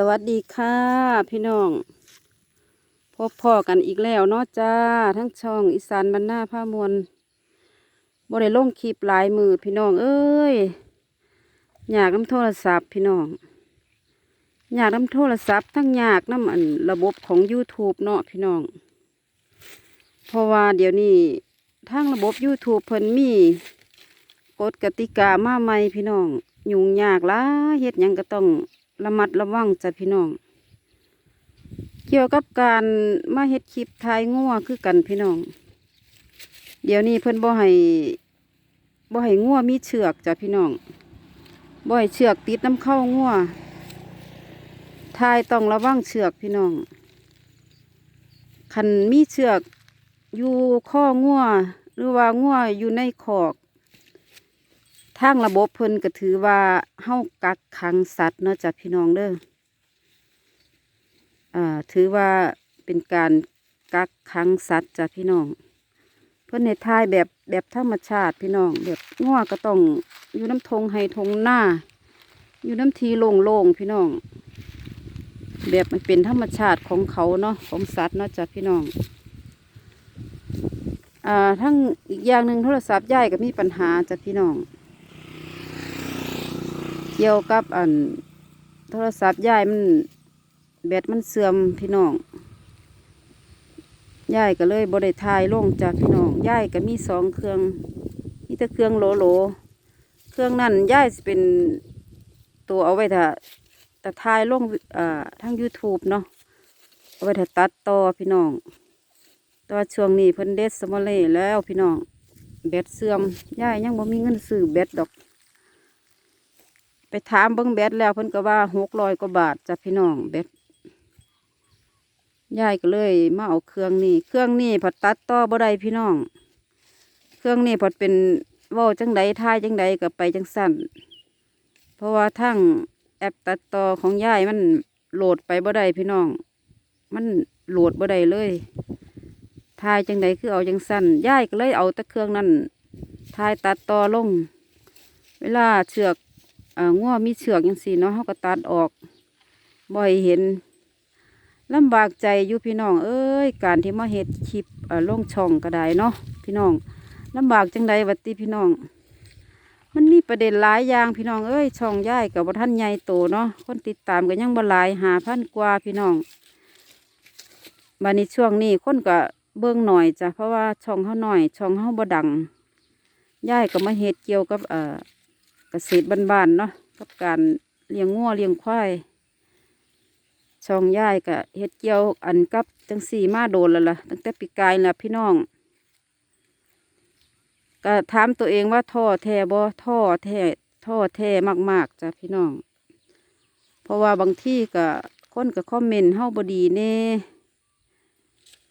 สวัสดีค่ะ พี่น้อง พบพ่อกันอีกแล้วเนาะจ้า ทั้งช่องอีสานบรรณาผ้ามวลบ่ได้ลงคลิปหลายมือพี่น้อง เอ้ยอยากน้ำโทรศัพท์พี่น้องอยากน้ำโทรศัพท์ทั้งอยากน้ำอันระบบของ YouTube เนาะพี่น้อง เพราะว่าเดี๋ยวนี้ทางระบบ YouTube เพิ่นมีกฎกติกามาใหม่พี่น้อง ยุ่งยากลายเฮ็ดยังก็ต้อง ระมัดระวังจ้ะพี่น้อง เกี่ยวกับการมาเฮ็ดคลิปทายงัวคือกันพี่น้อง เดี๋ยวนี้เพิ่นบ่ให้บ่ให้งัวมีเชือกจ้ะพี่น้องบ่ให้เชือกติดน้ำเข้างัวทายต้องระวังเชือกพี่น้องคันมีเชือกอยู่ข้องัวหรือว่างัวอยู่ในขอก ทางระบบเพิ่นก็ถือว่าเฮากักขังสัตว์เนาะจ้ะพี่น้องเด้ออ่าถือว่าเป็นการกักขังสัตว์จ้ะพี่น้อง เพิ่นในท้ายแบบแบบธรรมชาติพี่น้องแบบง้อก็ต้องอยู่น้ำทงให้ทงหน้า อยู่น้ำทีโล่งๆพี่น้อง แบบมันเป็นธรรมชาติของเขาเนาะของสัตว์เนาะจ้ะพี่น้องอ่าทั้งอีกอย่างหนึ่งโทรศัพท์ย่ายก็มีปัญหาจ้ะพี่น้อง เกี่ยวกับอันโทรศัพท์ยายมันแบตมันเสื่อมพี่น้องยายก็เลยบริทายลงจากพี่น้องยายก็มีสองเครื่องมีแต่เครื่องโหลโหลเครื่องนั่นยายเป็นตัวเอาไว้ถ้าแต่ทายลงอ่าทั้ง YouTube เนาะเอาไว้ถ้าตัดต่อพี่น้องตว่าช่วงนี้เพิ่นเด็ดสมอเล่แล้วพี่น้องแบตเสื่อมยายยังบ่มีเงินซื้อแบตดอก ไปถามเบิ้งแบตแล้วเพิ่นก็ว่าหกร้อยกว่าบาทจ้ะพี่น้องแบตยายก็เลยมาเอาเครื่องนี้เครื่องนี้ผัดตัดต่อบ่ได้พี่น้อง เครื่องนี้ผัดเป็นว่าจังใดทายจังใดก็ไปจังสั้นเพราะว่าทั้งแอปตัดต่อของยายมันโหลดไปบ่ได้พี่น้อง มันโหลดบ่ได้เลยทายจังใดคือเอาจังสั้นยายก็เลยเอาต่เครื่องนั้นทายตัดต่อลง เวลาเชือก ง้อมีเชือกยังสีเนาะเขาก็ตัดออก บ่อยเห็นลำบากใจอยู่พี่น้อง เอ้ย การที่มาเฮ็ดคลิปอ่าลงช่องก็ได้เนาะพี่น้องลำบากจังใดวัดติพี่น้อง มันมีประเด็นหลายอย่างพี่น้องเอ้ยช่องย่ายกับว่าท่านใหญ่โตเนาะคนติดตามก็ยังบ่หลายหาพันกว่าพี่น้องบัดนี้ช่วงนี้คนก็เบิ่งหน่อยจ้ะเพราะว่าช่องเขาหน่อย ช่องเขาบ่ดังย่ายก็มาเฮ็ดเกี่ยวกับเอ่อ เกษตรบ้านๆเนาะกับการเลี้ยงงัวเลี้ยงควายช่องย่ายก็เฮ็ดเกี่ยวอันกับจังสี่มาโดนแล้วล่ะตั้งแต่ปีกายแล้วพี่น้องก็ถามตัวเองว่าท่อแท้บ่ท่อแท้ท่อแท้มากๆจ้ะพี่น้อง เพราะว่าบางที่ก็คนก็คอมเมนต์เฮาบดีแน่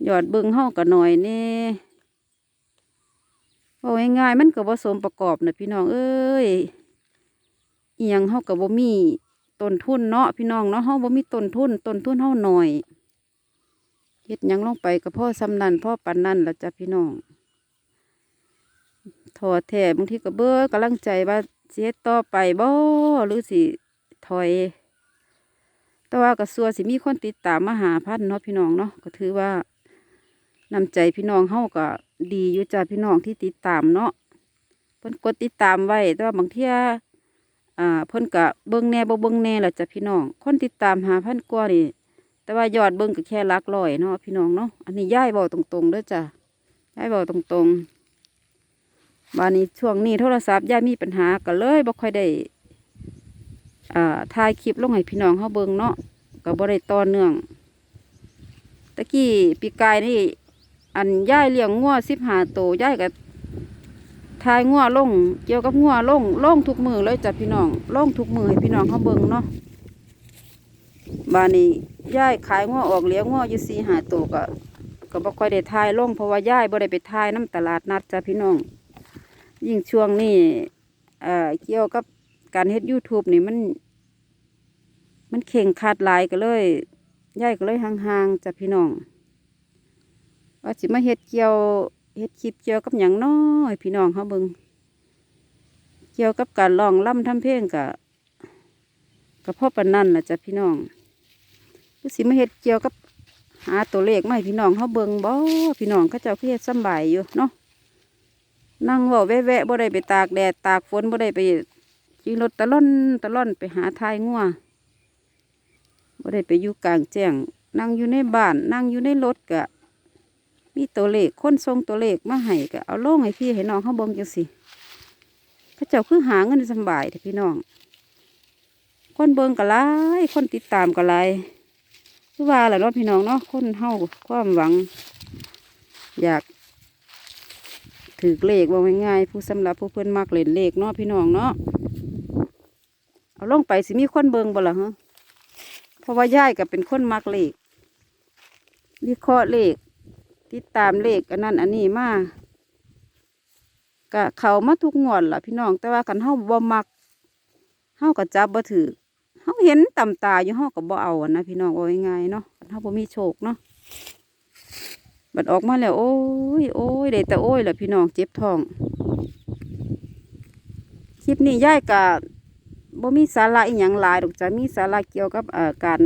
หยอดเบิ่งเฮาก็หน่อยแน่เอาง่ายๆมันก็บ่สมประกอบนะพี่น้องเอ้ย อียังเฮากับบ่มีต้นทุนเนาะพี่น้องเนาะเฮาบ่มีต้นทุนต้นทุนเฮาหน่อยเฮ็ดหยังลงไปก็พ่อสำนั่นพ่อปันนั่นละจ้ะพี่น้องถอแท้บางทีก็เบ้อกำลังใจว่าสิเฮ็ดต่อไปบ่หรือสิถอย แต่ว่าก็สัวสิมีคนติดตามมาหาพันเนาะพี่น้องเนาะก็ถือว่านำใจพี่น้องเฮาก็ดีอยู่จ้ะพี่น้องที่ติดตามเนาะเพิ่นกดติดตามไว้แต่ว่าบางเที่ย อ่าเพิ่นกะเบิ้งแน่บ่เบิ้งแน่แหละจ้ะพี่น้อง คนติดตามหาพันกว่านี่ แต่ว่ายอดเบิ้งก็แค่ลักร้อยเนาะพี่น้องเนาะ อันนี้ย่ายบอกตรงๆเด้อจ้ะย่ายบอกตรงๆบานนี้ช่วงนี้โทรศัพท์ย่ายมีปัญหาก็เลยบ่ค่อยได้อ่าถ่ายคลิปลงให้พี่น้องเฮาเบิ่งเนาะก็บ่ได้ต่อเนื่อง ตะกี้ปีกายนี่อันย่ายเลี้ยงงัว15ตัวย่ายก็ ทายงัวลงเกี่ยวกับงัวลงลงทุกมือเลยจ้ะพี่น้องลงทุกมือให้พี่น้องเขาเบิ่งเนาะบานนี้ย่ายขายงัวออกเลี้ยงงัวอยู่สี่หาตัวก็ก็บ่ค่อยได้ทายลงเพราะว่าย่ายบ่ได้ไปทายน้ำตลาดนัดจ้ะพี่น้อง ยิ่งช่วงนี้เอ่อเกี่ยวกับการเฮ็ด YouTube นี่มัน มันเข่งขาดหลายก็เลยย่ายก็เลยห่างๆจ้ะพี่น้องว่าสิมาเฮ็ดเกี่ยว เฮ็ดคลิปเกี่ยวกับอย่างน้อยพี่น้องเขาเบิงเกี่ยวกับการร้องล่ำทำเพลงกะกะพ่อปนนั่นนะจ้ะพี่น้องคือสิมาเฮ็ดเกี่ยวกับหาตัวเลขมาให้พี่น้องเฮาเบิ่งบ่พี่น้องเขาเจ้าเฮ็ดสบายอยู่เนาะนั่งว้าแวะๆบ่ได้ไปตากแดดตากฝนบ่ได้ไปขี่รถตะล่อนตะล่อนไปหาทายงัวบ่ได้ไปอยู่กลางแจ้งนั่งอยู่ในบ้าน นั่งอยู่ในรถก็ มีตัวเลขคนส่งตัวเลขมาให้ก็เอาล่งให้พี่ให้น้องเขาเบิ่งจังสิเขาเจ้าคือหาเงินสบายเด้อพี่น้อง คนเบิ่งก็หลายคนติดตามก็หลายคือว่าแหละเนาะพี่น้องเนาะคนเฮาความหวัง อยากถือเลขว่าง่ายๆผู้สำหรับผู้เพิ่อนมักเล่นเลขเนาะพี่น้องเนาะเอาลงไปสิมีคนเบิ่งบ่ล่ะฮะเพราะว่าย่ายก็เป็นคนมักเลขวิเคราะห์เลข ติดตามเลขอันนั้นอันนี้มากกะเขามาทุกงวดล่ะพี่น้อง แต่ว่ากันเฮาบ่มักเฮาก็จับบ่ถือเฮาเห็นต่ำตาอยู่เฮาก็บ่เอาอะนะพี่น้องว่าง่ายๆเนาะคันเฮาบ่มีโชคเนาะบัดออกมาแล้ว โอ้ยโอ้ยได้แต่โอ้ยล่ะพี่น้องเจ็บท้องคลิปนี้ย่ายกะบ่มีสาระอีหยังหลายดอกจ้ะมีสาระเกี่ยวกับเอ่อการ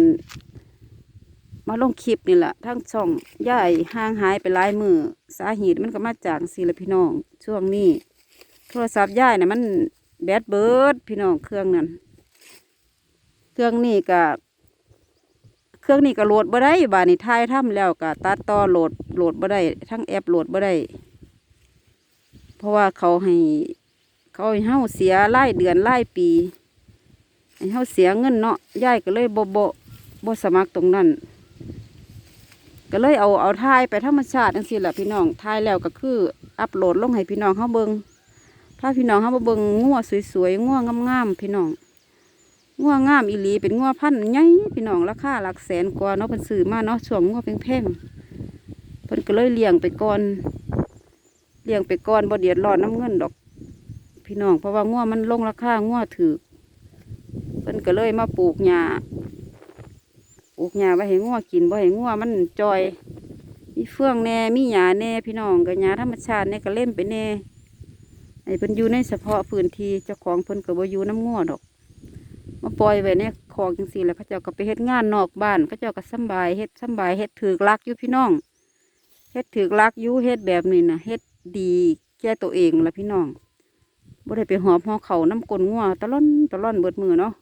มาลงคลิปนี่แหละทั้งช่องย่ายห่างหายไปหลายมือสาเหตุมันก็มาจากสิละพี่น้อง ช่วงนี้ โทรศัพท์ย่ายน่ะมันแบตเบิดพี่น้องเครื่องนั้น เครื่องนี้ก็เครื่องนี้ก็โหลดบ่ได้บานี้ถ่ายทำแล้วก็ตัดต่อโหลดโหลดบ่ได้ทั้งแอปโหลดบ่ได้ เพราะว่าเขาให้เขาให้เฮาเสียรายเดือนรายปีให้เฮาเสียเงินเนาะย่ายก็เลยบ่บ่บ่สมัครตรงนั้น ก็เลยเอาเอาถ่ายไปธรรมชาติจังซี่แหละพี่น้องถ่ายแล้วก็คือ อัปโหลดลงให้พี่น้องเขาเบิงถ้าพี่น้องเขามาเบิงงัวสวยๆงัวงามๆพี่น้องงัวงามอีหลีเป็นงัวพันธุ์ใหญ่พี่น้องราคาหลักแสนกว่าเนาะเป็นซื้อมาเนาะช่วงงัวแพงๆเพิ่นก็เลยเลี้ยงไปก่อนเลี้ยงไปก่อนบ่เดือดร้อนน้ำเงินดอก พี่น้องเพราะว่างัวมันลงราคางัวถือเพิ่นก็เลยมาปลูกหญ้า ปลูกหญ้าไว้ให้งัวกินบ่ให้งัวมันจอย มีเฟื่องแน่มีหญ้าแน่พี่น้องก็หญ้าธรรมชาติเนี่ยก็เล่มไปแน่ไอ้เพิ่นอยู่ในเฉพาะพื้นที่เจ้าของเพิ่นก็บ่อยู่น้ำงัวดอก มาปล่อยไว้ในคลองจังซี่แหล้วเขาเจ้าก็ไปเฮ็ดงานนอกบ้านเขาเจ้าก็สบายเฮ็ดสบายเฮ็ดถือกลักอยู่พี่น้องเฮ็ดถือกลักอยู่เฮ็ดแบบนี้นะเฮ็ดดีแก่ตัวเองละพี่น้องบ่ได้ไปหอบหอเขาน้ำกลนงัวตะล่อนตะล่อนเบิดมือเนาะ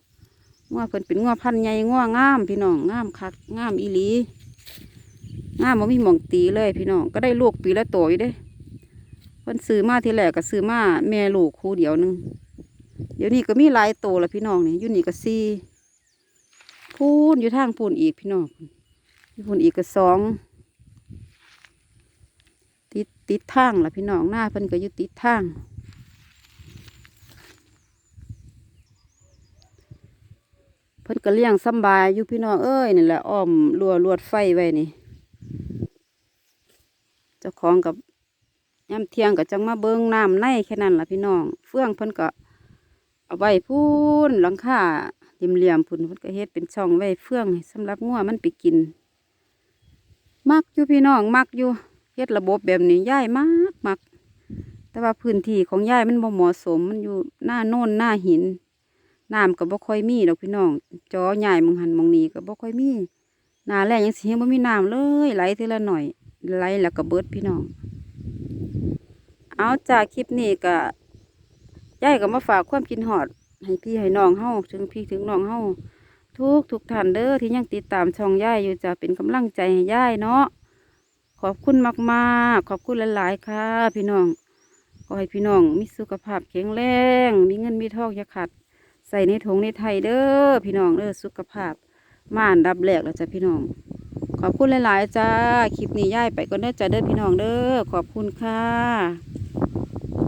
งัวเพิ่นเป็นงัวพันใหญ่งัวงาม พี่น้องงามคักงามอีหลีงามบ่มีหมองตีเลยพี่น้องก็ได้ลูกปีละตัวอยู่เด้เพิ่นซื้อมาทีแรกก็ซื้อมาแม่ลูกคู่เดียวนึงเดี๋ยวนี้ก็มีหลายตัวละพี่น้องนี่อยู่นี่ก็สี่พูนอยู่ทางพูนอีกพี่น้องพูนอีกก็สองติดติดทางละพี่น้องหน้าเพิ่นก็อยู่ติดทาง พิ่นก็เลี้ยงสบายอยู่พี่น้องเอ้ยนี่แหละอ้อมรัวลวดไฟไว้นี่ เจ้าของกับย่ำเทียงก็จังมาเบิงน้ำในแค่นั้นล่ะพี่น้อง เฟื่องเพิ่นก็เอาไว้พูนหลังคาเหลี่ยมพุ่นเพิ่นก็เฮ็ดเป็นช่องไว้เฟื่องให้สำหรับงัวมันไปกิน มักอยู่พี่น้องมักอยู่เฮ็ดระบบแบบนี้ย่ายมักมักแต่ว่าพื้นที่ของย่ายมันบ่เหมาะสมมันอยู่หน้าโน่นหน้าหิน น้ำก็บ่ค่อยมีดอกพี่น้องจอใหญ่มองหันมองนี้ก็บ่ค่อยมีนาแล้งยังสิยังบ่มีน้ำเลยไหลทีละหน่อยไหลแล้วก็เบิดพี่น้อง เอาจากคลิปนี้ก็ยายก็มาฝากความกินหอด ให้พี่ให้น้องเฮาถึงพี่ถึงน้องเฮาทุกทุกท่านเด้อที่ยังติดตามช่องยายอยู่จะเป็นกำลังใจให้ยายเนาะขอบคุณมากๆ ขอบคุณหลายๆค่ะ พี่น้องขอให้พี่น้องมีสุขภาพแข็งแรง มีเงินมีทองอย่าขาด ใส่ในถุงในไทยเด้อพี่น้องเด้อสุขภาพม่านรับแรกแล้วจ้ะพี่น้อง ขอบคุณหลาย ๆ จ้า คลิปนี้ย่ายไปก่อนเด้อจ้าเด้อพี่น้องเด้อขอบคุณค่ะ